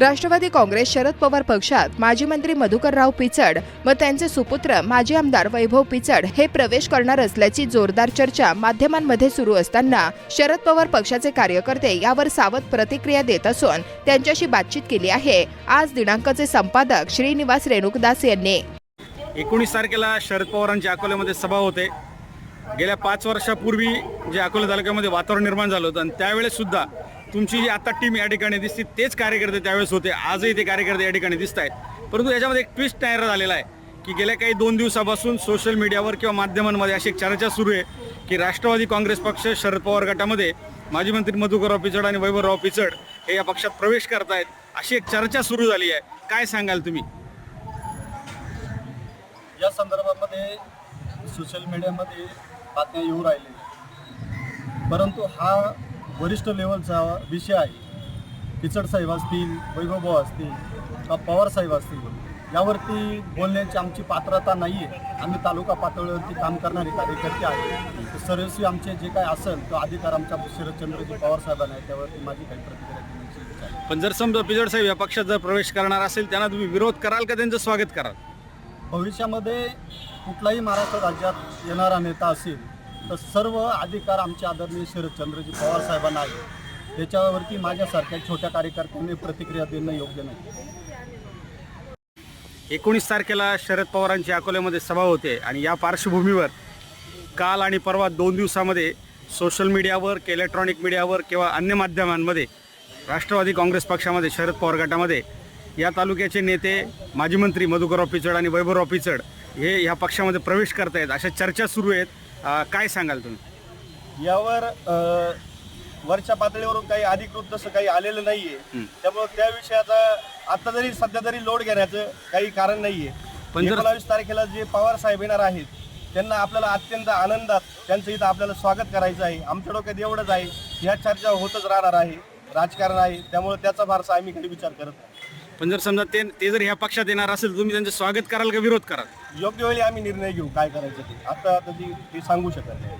राष्ट्रवादी काँग्रेस शरद पवार पक्षात माजी मंत्री मधुकरराव पिचड व त्यांचे सुपुत्र माजी आमदार वैभव पिचड हे प्रवेश करणार असल्याची जोरदार चर्चा माध्यमांमध्ये सुरू असताना शरद पवार पक्षाचे कार्यकर्ते यावर सावध प्रतिक्रिया देत असून त्यांच्याशी बातचीत केली आहे. आज दिनांकाचे संपादक श्रीनिवास रेणुकदास यांनी. एकोणीस तारखेला शरद पवारांच्या अकोल्यामध्ये सभा होते. गेल्या पाच वर्षापूर्वी जे अकोला तालुक्यामध्ये वातावरण निर्माण झालं होतं आणि त्यावेळेस सुद्धा तुमची जी आता टीम या ठिकाणी दिसते तेच कार्यकर्ते त्यावेळेस होते. आजही ते कार्यकर्ते या ठिकाणी दिसत आहेत परंतु याच्यामध्ये एक ट्विस्ट तयार झालेला आहे की गेल्या काही दोन दिवसापासून सोशल मीडियावर किंवा माध्यमांमध्ये अशी एक चर्चा सुरू आहे की राष्ट्रवादी काँग्रेस पक्ष शरद पवार गटामध्ये माजी मंत्री मधुकरराव पिचड आणि वैभवराव पिचड हे या पक्षात प्रवेश करतायत. अशी एक चर्चा सुरू झाली आहे. काय सांगाल तुम्ही? या संदर्भामध्ये सोशल मीडियामध्ये बातम्या येऊ राहिलेल्या परंतु हा वरिष्ठ लेवलचा विषय आहे. पिचड साहेब असतील वैभव भाऊ असतील का पवार साहेब असतील यावरती बोलण्याची आमची पात्रता नाही आहे आम्ही तालुका पातळीवरती काम करणारे कार्यकर्ते आहे. तर सर्वस्वी आमचे जे काय असेल तो अधिकार आमच्या शरदचंद्रजी पवार साहेबांना आहे. त्यावरती माझी काही प्रतिक्रिया देण्याची इच्छा आहे. पण जर समजा पिजड साहेब या पक्षात जर प्रवेश करणार असेल त्यांना तुम्ही विरोध कराल का? त्यांचं स्वागत कराल? भविष्यामध्ये कुठलाही महाराष्ट्र राज्यात येणारा नेता असेल तर सर्व अधिकार आमचे आदरणीय शरदचंद्रजी पवार साहेबांना आहे. त्याच्यावरती माझ्यासारख्या छोट्या कार्यकर्त्यांनी प्रतिक्रिया देणं योग्य नाही. एकोणीस तारखेला शरद पवारांची अकोल्यामध्ये सभा होते आणि या पार्श्वभूमीवर काल आणि परवा दोन दिवसामध्ये सोशल मीडियावर की इलेक्ट्रॉनिक मीडियावर किंवा अन्य माध्यमांमध्ये राष्ट्रवादी काँग्रेस पक्षामध्ये शरद पवार गटामध्ये या तालुक्याचे नेते माजी मंत्री मधुकरराव पिचड आणि वैभवराव पिचड हे ह्या पक्षामध्ये प्रवेश करतायत. अशा चर्चा सुरू आहेत. काय सांगाल तुम्ही? यावर वरच्या पातळीवरून काही अधिकृत तसं काही आलेलं नाहीये. त्यामुळे त्या विषयाचा आता जरी सध्या तरी लोड घेण्याचं काही कारण नाहीये. एकोणावीस तारखेला जे पवार साहेब येणार आहेत त्यांना आपल्याला अत्यंत आनंदात त्यांचं इथं आपल्याला स्वागत करायचं आहे. आमच्या डोक्यात एवढंच आहे. ह्या चर्चा होतच राहणार आहे. राजकारण आहे. त्यामुळे त्याचा फारसा आम्ही काही विचार करत नाही. पण जर समजा ते ते जर ह्या पक्षात येणार असेल तर तुम्ही त्यांचं स्वागत कराल का विरोध कराल? योग्य वेळी आम्ही निर्णय घेऊ काय करायचं ते. आता आता ती ते सांगू शकत नाही.